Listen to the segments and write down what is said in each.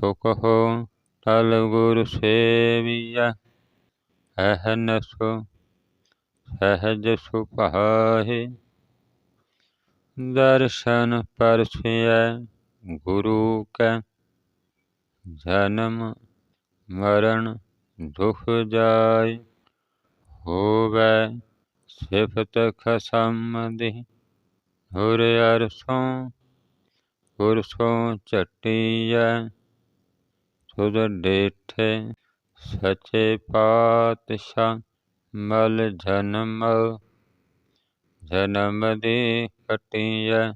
तो कहो तल गुरु सेविया। सहन सो सहज सुपहे दर्शन परसय गुरु के जन्म मरण दुख जाय। हो सिफत खसमदि हुर अरसों पुरसों चटिया ਸੁਧ ਡੇਠੇ ਸਚੇ ਪਾਤਸ਼ਾਹ ਮਲ ਜਨਮ ਜਨਮ ਦੀ ਕਟੀਐ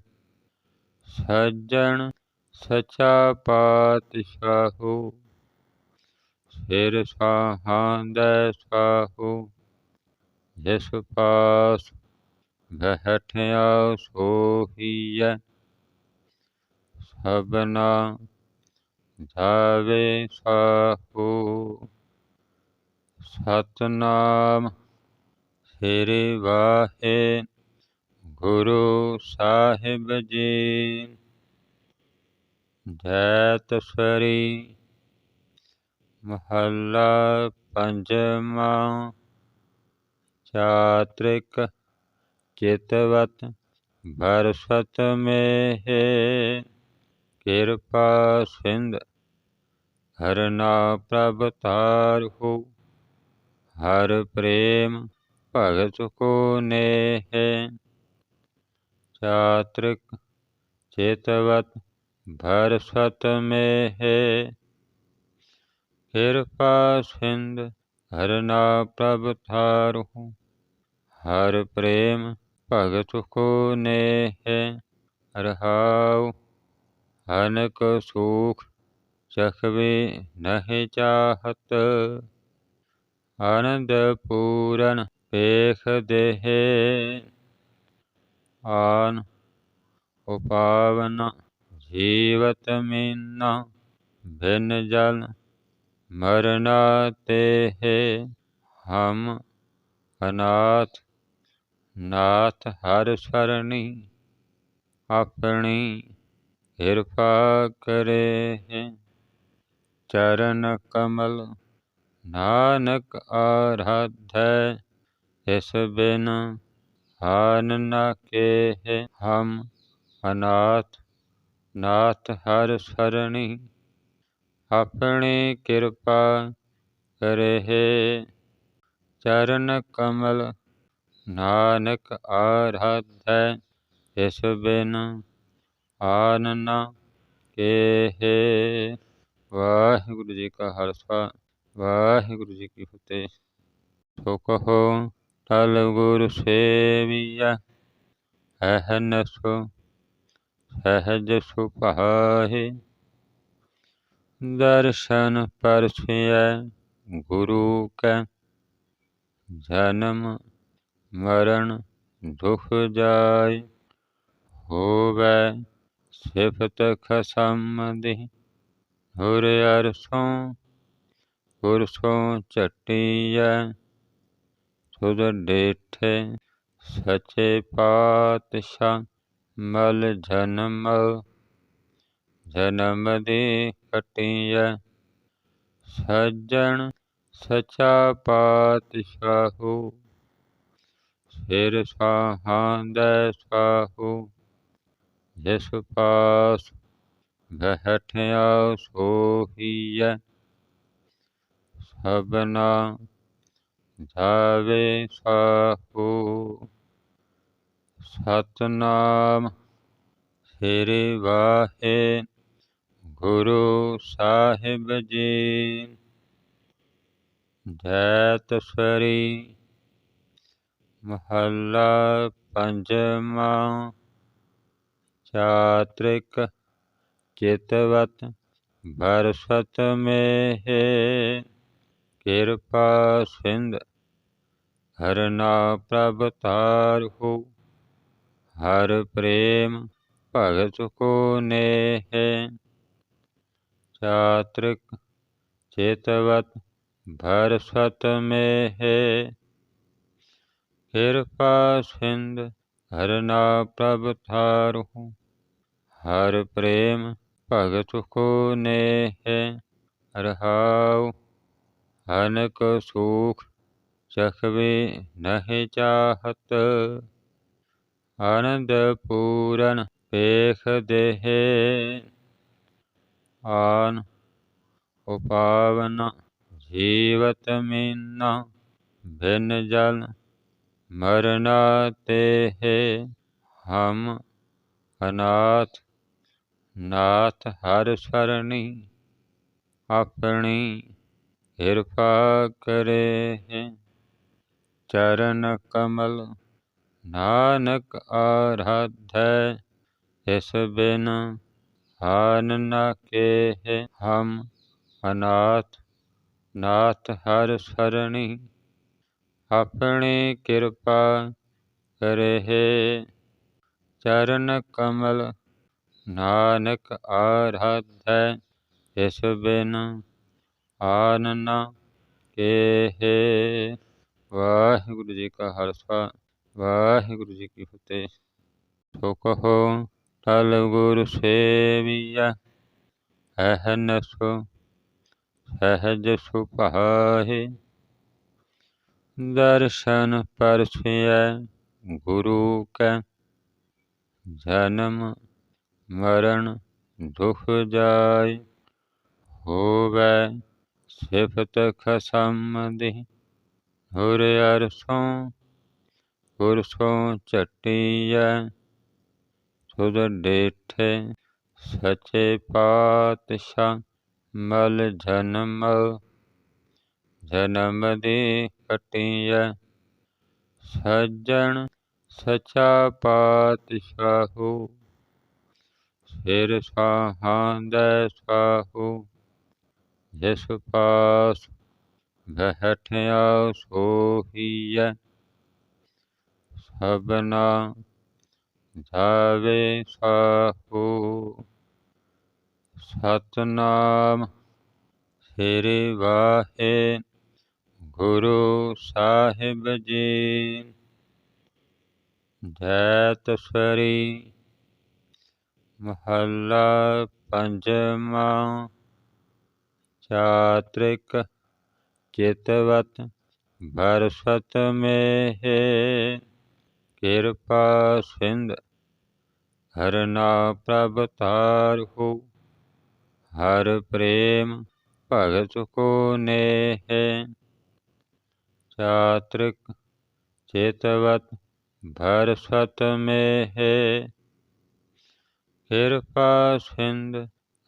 ਸੱਜਣ ਸਚਾ ਪਾਤਸ਼ਾਹੂ, ਸਿਰ ਸਾਹਾਂ ਦੇ ਸਾਹੂ। ਜਿਸ ਪਾਸ ਬਹਿਠਿਆ ਸੋਹੀਐ, ਸਭਨਾ ਜਾਵੇ ਸਾਹੂ ਸਤਨਾਮ ਸ੍ਰੀ ਵਾਹੇ ਗੁਰੂ ਸਾਹਿਬ ਜੀ। ਜੈ ਮਹੱਲਾ ਪੰਜਵਾਂ ਚਾਤ੍ਰਿਕ ਚਿਤਵਤ ਬਰਸਤ ਮੇਹੇ। कृपा सिंध हरना प्रभ तारहु हर प्रेम भगत को ने है चात्रिक चेतवत भरसत में है कृपा सिंध हरना प्रभ थारहु हर प्रेम भगत को ने है रहाऊ ਅਨਕ ਸੁਖ ਚਖਵੇ ਨਹਿ ਚਾਹਤ, ਆਨੰਦ ਪੂਰਨ ਪੇਖ ਦੇਹ, ਆਨ ਉਪਾਵਨ ਜੀਵਤ ਮੀਨਾ ਬਿਨ ਜਲ ਮਰਨਾ ਤੇ ਹਮ ਅਨਾਥ ਨਾਥ ਹਰ ਸਰਣੀ ਆਪਣੀ कृपा करे हैं। चरण कमल, नानक आराध्य, इस बिन हान न के है हम। अनाथ, नाथ हर शरणी, अपनी कृपा करे हे चरण कमल, नानक आराध्य, इस बिन ਨ ਕੇ ਵਾਹਿਗੁਰੂ ਜੀ ਕਾ ਖਾਲਸਾ ਵਾਹਿਗੁਰੂ ਜੀ ਕੀ ਫਤਿਹ ਸੋ ਕਹੋ ਟਲ ਗੁਰ ਸੇਵੀਐ ਅਹਨਸ ਸਹਜ ਸੁਭਾਏ ਦਰਸ਼ਨ ਪਰਸੈ ਗੁਰੂ ਕੈ ਜਨਮ ਮਰਨ ਦੁਖ ਜਾਏ ਹੋਵੈ ਸਿਫਤ ਖਸਮ ਹੁਰ ਅਰਸੋਂ ਪੁਰਸੋਂ ਝਟੀਐ, ਸੁਧ ਡੇਠੇ ਸਚੇ ਪਾਤਸ਼ਾਹ, ਮਲ ਜਨਮ ਜਨਮ ਦੀ ਕਟੀਐ ਸੱਜਣ ਸਚਾ ਪਾਤਸ਼ਾਹੂ, ਸਿਰ ਸਾਹਾਂ ਦੇ ਸਾਹੂ। ਜਿਸ ਪਾਸ ਬਹਿਠਿਆ ਸੋਹੀਐ, ਸਭਨਾ ਜਾਵੇ ਸਾਹੂ। ਸਤਨਾਮ ਸ੍ਰੀ ਵਾਹੇ, ਗੁਰੂ ਸਾਹਿਬ ਜੀ। ਜੈ ਤਸਵਰੀ ਮਹੱਲਾ ਪੰਜਵਾਂ चात्रिक चितवत भरसत में हे कृपा सिंध हरना प्रभतार हो हर प्रेम भगत को ने है चात्रिक चेतवत भरसत में है कृपा सिंध हरना प्रभतार हो हर प्रेम भगत को नेह, रहाओ। हनक सुख चखवे नहीं चाहत। आनंद पूरन पेख देहे। आन उपावन जीवत मिन्ना भिन्न जल मरना ते हे हम अनाथ नाथ हर सरणी, अपनी कृपा करे हैं। चरण कमल नानक आराध्य, इस बिन हान न के है हम अनाथ, नाथ हर सरणी, अपनी कृपा करे चरण कमल ਨਾਨਕ ਆਰਾਧੈ ਇਸ ਬਿਨ ਆਨ ਨ ਕੇ ਵਾਹਿਗੁਰੂ ਜੀ ਕਾ ਖਾਲਸਾ, ਵਾਹਿਗੁਰੂ ਜੀ ਕੀ ਫਤਿਹ। ਸੋ ਕਹੋ ਤਲ ਗੁਰ ਸੇਵੀਐ ਅਹਨਸੋ ਸਹਜ ਸੁਭਾਏ ਦਰਸ਼ਨ ਪਰਸਿਐ ਗੁਰੂ ਕੈ, ਜਨਮ ਮਰਨ ਦੁਖ ਜਾਇ ਹੋਵੈ ਸਿਫਤ ਖਸਮ ਦੀ ਹੁਰ ਅਰਸੋਂ, ਪੁਰਸੋਂ ਝਟੀਐ, ਸੁਧ ਡੇਠੇ ਸਚੇ ਪਾਤਸ਼ਾਹ, ਮਲ ਜਨਮ ਜਨਮ ਦੀ ਕਟੀਐ। ਸੱਜਣ ਸਚਾ ਪਾਤਸ਼ਾਹੂ ਸਿਰ ਸਾਹਾਂ ਦੇ ਸਾਹੂ ਜਿਸ ਪਾਸ ਬਹਿਠਿਆ ਸੋਹੀਐ ਸਭਨਾ ਜਾਵੇ ਸਾਹੂ। ਸਤਨਾਮ ਸ੍ਰੀ ਵਾਹੇ ਗੁਰੂ ਸਾਹਿਬ ਜੀ। महला पंचमा चात्रिक चितवत भरसत में हे कृपा सिंध, हरना प्रभतार हो हर प्रेम भगत को ने चात्रिक चेतवत भरसत में है ਕਿਰਪਾ ਸਿੰਧ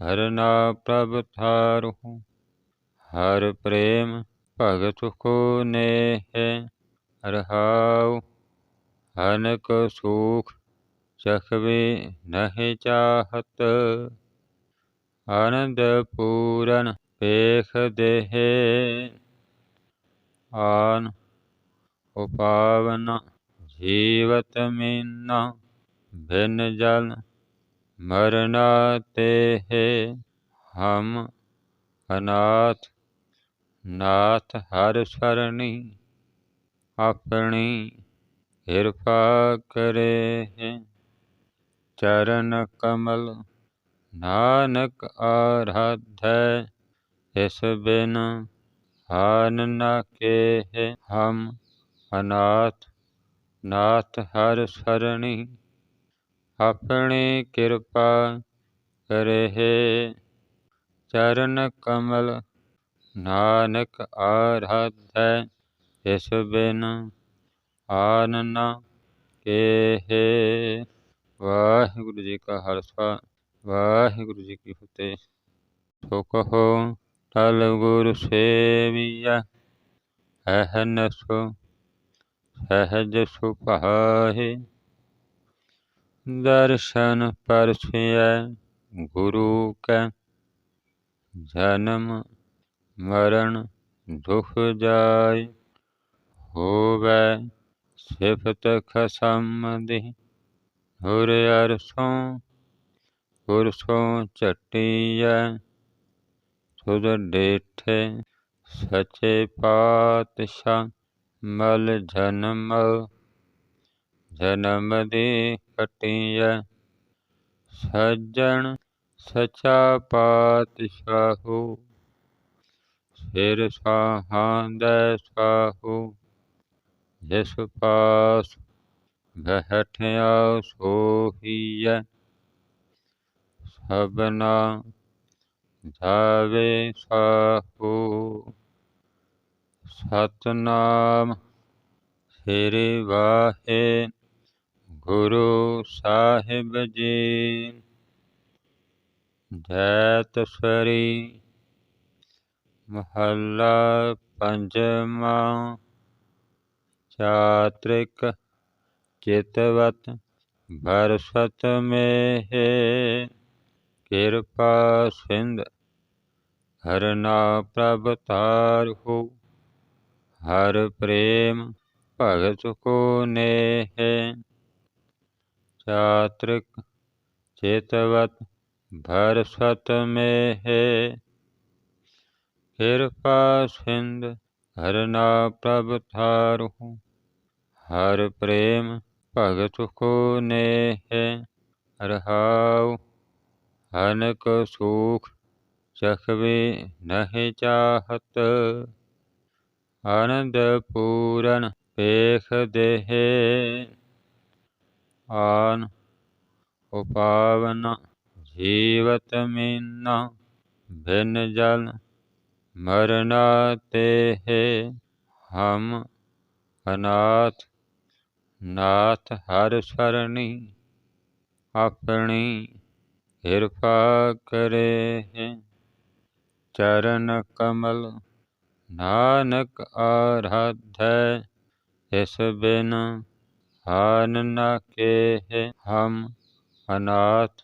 ਹਰਨਾ ਪ੍ਰਭ ਤਾਰਹੁ ਹਰ ਪ੍ਰੇਮ ਭਗਤ ਕੋ ਨੇਹ, ਰਹਾਉ। ਅਨਕ ਸੂਖ ਚਖਵੇ ਨਹਿ ਚਾਹਤ। ਆਨੰਦ ਪੂਰਨ ਪੇਖ ਦੇਹ। ਆਨ ਉਪਾਵਨ ਜੀਵਤ ਮੀਨਾ, ਬਿਨ ਜਲ मरनाते हैं। हम अनाथ, नाथ हर सरणी अपनी कृपा करे। हैं चरण कमल नानक आराध्य, इस बिन हान न के हम अनाथ, नाथ हर शरणी ਆਪਣੀ ਕਿਰਪਾ ਕਰੇ ਚਰਨ ਕਮਲ ਨਾਨਕ ਆਰਾਧੈ, ਇਸ ਬਿਨ ਆਨ ਨ ਕੇ ਵਾਹਿਗੁਰੂ ਜੀ ਕਾ ਖਾਲਸਾ, ਵਾਹਿਗੁਰੂ ਜੀ ਕੀ ਫਤਿਹ। ਸੋ ਕਹੋ ਤਲ ਗੁਰ ਸੇਵੀਐ ਅਹਨਸੋ ਸਹਜ ਸੁਭਾਏ ਦਰਸ਼ਨ ਪਰਸਿਐ ਗੁਰੂ ਕੈ। ਜਨਮ ਮਰਨ ਦੁਖ ਜਾਇ ਹੋਵੈ ਸਿਫਤ ਖਸਮ ਦੀ ਹੁਰ ਅਰਸੋਂ, ਪੁਰਸੋਂ ਝਟੀਐ ਸੁਧ ਡੇਠੇ ਸਚੇ ਪਾਤਸ਼ਾਹ ਮਲ ਜਨਮ। ਜਨਮ ਦੀ कटिय सज्जन सचा पातशाहु। सिर स्वाहांद जिस पास घठया सोही सबना धावे साहु। सतनाम श्री वाहे ਗੁਰੂ ਸਾਹਿਬ ਜੀ ਜੈ ਤਸਰੀ ਮਹੱਲਾ ਪੰਜਵਾਂ ਚਾਤ੍ਰਿਕ ਚਿਤਵਤ ਬਰਸਤ ਮੇਹੇ ਕਿਰਪਾ ਸਿੰਧ ਹਰਨਾ ਪ੍ਰਭ चात्र चेतवत भरसत में है। कृपा सिंध हरना प्रभ थारु। हर प्रेम भगत को ने है। रहाओ हनक सुख चखवे नहीं चाहत। आनंद पूरन पेख देहे। आन उपावन जीवत मीन भिन्न जल मरना ते हम अनाथ, नाथ हर सरणी अपनी कृपा करे हैं। चरण कमल नानक आराध्य, इस बिना हान न के हम अनाथ,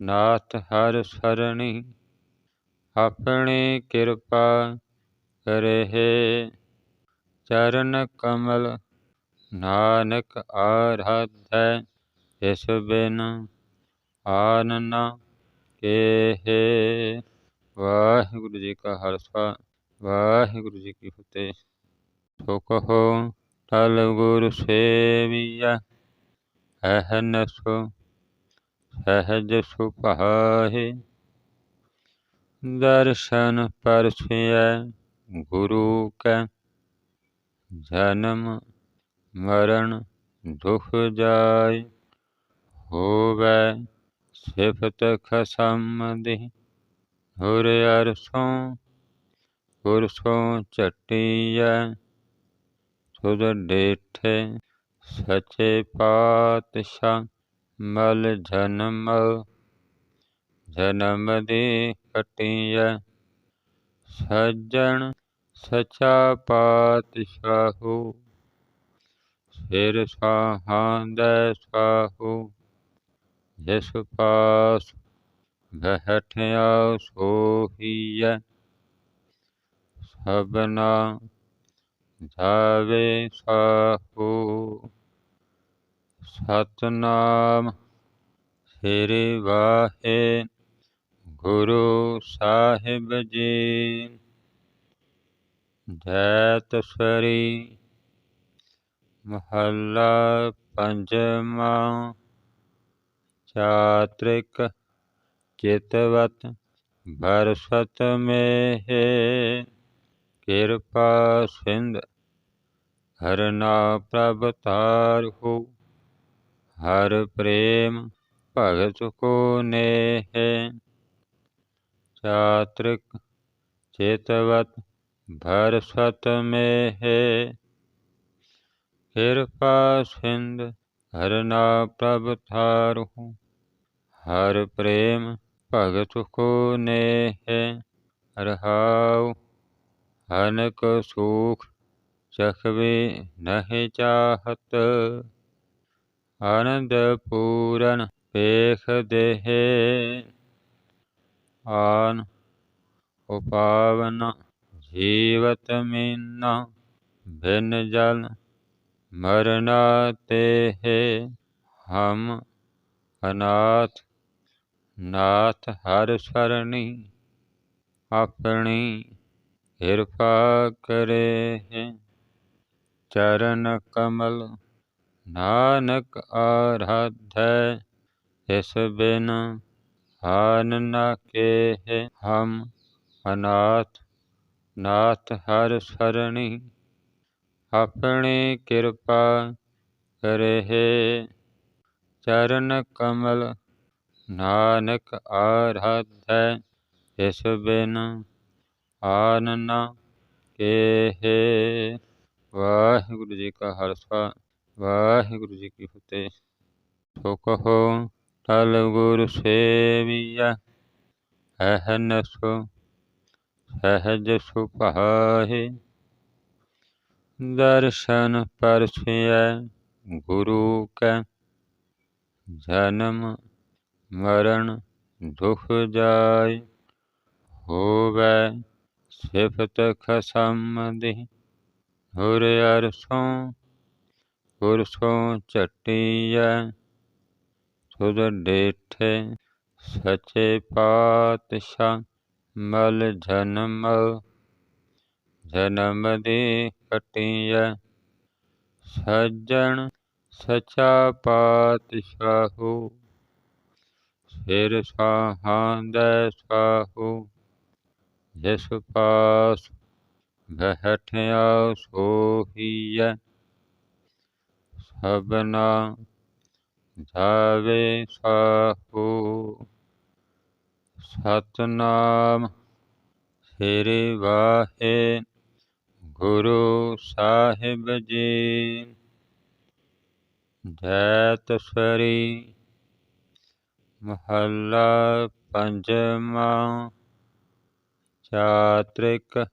नाथ हर शरणी, अपनी कृपा करे चरण कमल नानक आराध इस बिन आन न के हे वाहिगुरु जी का हर्षा वाहेगुरु जी की फतेह सुख हो ਤਲ ਗੁਰ ਸੇਵੀਆ ਅਹਨਸ ਸਹਜ ਸੁਭਾਏ ਦਰਸ਼ਨ ਪਰਸਿਐ ਗੁਰੂ ਕੈ, ਜਨਮ ਮਰਨ ਦੁਖ ਜਾਇ ਹੋਵੈ ਸਿਫਤ ਖਸਮ ਦੇ ਹੁਰ ਅਰਸੋਂ ਗੁਰਸੋਂ ਝਟੀਐ ਸੁਧ ਡੇਠੇ ਸਚੇ ਪਾਤਸ਼ਾਹ ਮਲ ਜਨਮ ਜਨਮ ਦੀ ਕਟੀਐ ਸੱਜਣ ਸਚਾ ਪਾਤਸ਼ਾਹੂ, ਸਿਰ ਸਾਹਾਂਦੈ ਸਾਹੂ। ਜਿਸ ਪਾਸ ਬਹਿਠਿਆ ਸੋਹੀਐ, ਸਭਨਾ ਜਾਵੇ ਸਾਹੂ ਸਤਨਾਮ ਸ੍ਰੀ ਵਾਹੇ, ਗੁਰੂ ਸਾਹਿਬ ਜੀ। ਜੈਤਸ਼ਰੀ ਮਹੱਲਾ ਪੰਜਵਾਂ, ਚਾਤ੍ਰਿਕ ਚਿਤਵਤ ਬਰਸਤ ਮੇਹੇ। कृपा सिंध हर ना प्रभ तारहु हर प्रेम भगत को ने चात्रिक चेतवत भरसत में है कृपा सिंध हर ना प्रभ थारहु हर प्रेम भगत को नेहे। रहाऊ ਹਨਕ ਸੂਖ ਚਖਵੇ ਨਹਿ ਚਾਹਤ, ਆਨੰਦ ਪੂਰਨ ਪੇਖ ਦੇਹ। ਆਨ ਉਪਾਵਨ ਜੀਵਤ ਮੀਨਾ ਬਿਨ ਜਲ ਮਰਨਾ ਤੇ ਹਮ ਅਨਾਥ ਨਾਥ ਹਰ ਸਰਣੀ ਆਪਣੀ कृपा करे हैं। चरण कमल, नानक आराध्य इस बिन हान न के है। हम अनाथ, नाथ हर शरणी, अपनी कृपा करे हे। चरण कमल, नानक आराध्य इस बिन ਨਾ ਕੇ ਵਾਹਿਗੁਰੂ ਜੀ ਕਾ ਖਾਲਸਾ, ਵਾਹਿਗੁਰੂ ਜੀ ਕੀ ਫਤਿਹ। ਸੋ ਕਹੋ ਤਲ ਗੁਰ ਸੇਵੀਐ ਅਹਨਸੋ ਸਹਜ ਸੁਭਾਏ ਦਰਸ਼ਨ ਪਰਸਿਐ ਗੁਰੂ ਕੈ, ਜਨਮ ਮਰਨ ਦੁਖ ਜਾਇ ਹੋਵੈ ਸਿਫਤ ਖਸਮ ਹੁਰ ਅਰਸੋਂ ਪੁਰਸੋਂ ਝਟੀਐ ਸੁਧ ਡੇਠੇ ਸਚੇ ਪਾਤਸ਼ਾਹ ਮਲ ਜਨਮ ਜਨਮ ਦੀ ਕਟੀਐ ਸੱਜਣ ਸਚਾ ਪਾਤਸ਼ਾਹੂ, ਸਿਰ ਸਾਹਾਂਦੈ ਸਾਹੂ। ਜਿਸ ਪਾਸ ਬਹਿਠਿਆ ਸੋਹੀਐ ਸਭਨਾ ਜਾਵੇ ਸਾਹੂ। ਸਤਨਾਮ ਸ੍ਰੀ ਵਾਹੇ ਗੁਰੂ ਸਾਹਿਬ ਜੀ ਜੈ ਤਸਰੀ ਮਹੱਲਾ ਪੰਜਵਾਂ चात्रिक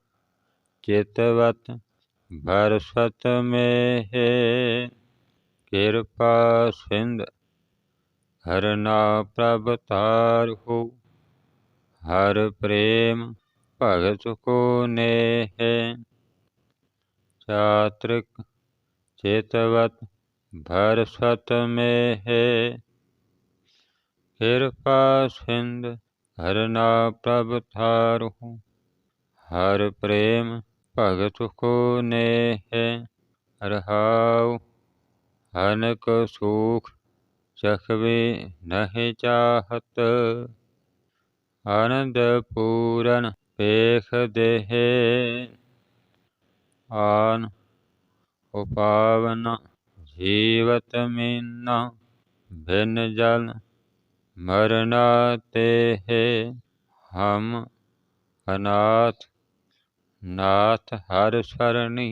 चितवत भरसत में हे। कृपा सिंध हरना प्रभतार हो। हर प्रेम भगत को ने है। चात्रिक चेतवत भरसत में है। कृपा सिंध हरना प्रभ थार हूँ। हर प्रेम भगत को नेह, रहाओ। हनक सुख चखवे नहीं चाहत। आनंद पूरन पेख देह। आन उपावन जीवत मीना भिन्न जल मरना ते हम अनाथ नाथ हर सरणी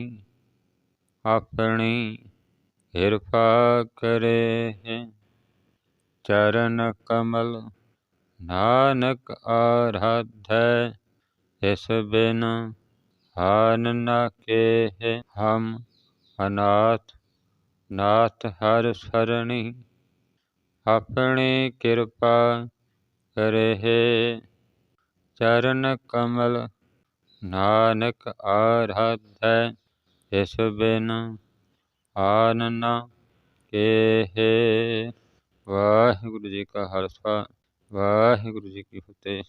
अपनी कृपा करे चरण कमल नानक आराध्य इस बिन हान न के है हम अनाथ नाथ हर सरणी अपनी कृपा करे चरण कमल ਨਾਨਕ ਆਰਾਧੈ ਇਸ ਬਿਨ ਆਨ ਨਾ ਕੇ ਵਾਹਿਗੁਰੂ ਜੀ ਕਾ ਖਾਲਸਾ, ਵਾਹਿਗੁਰੂ ਜੀ ਕੀ ਫਤਿਹ।